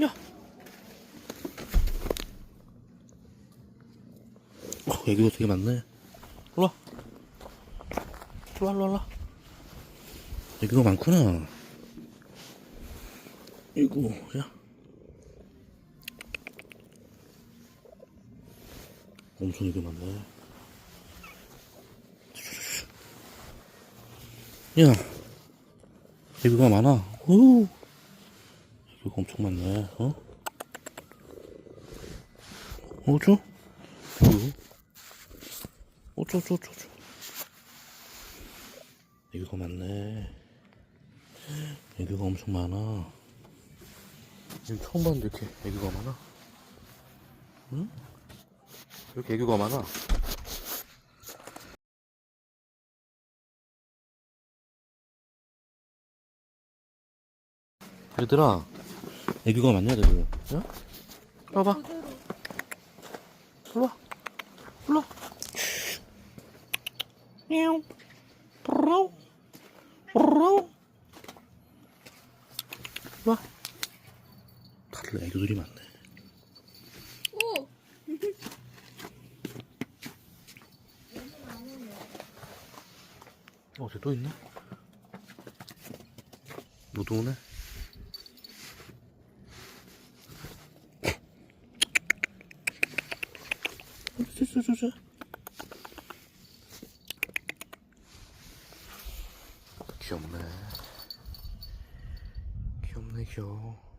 야. 어, 애기도 되게 많네. 올라. 올라, 올라, 올라. 애기가 많구나. 이거, 야. 엄청 애기 많네. 야. 애기가 많아. 오. 애기가 엄청 많네. 어? 어쩌? 이거? 어쩌저쩌저. 애기가 많네. 애기가 엄청 많아. 지금 처음 봤는데 이렇게 애기가 많아? 응? 이렇게 애기가 많아? 얘들아, 애기가 많냐, 애들? 야? 봐봐. 일로 와. 일로 와. 喵. 브라우. 브라우. 일로 와. 다들 애기들이 많네. 오! 어, 쟤또 있네? 무도네? 저? 귀엽네. 귀엽네, 귀여워.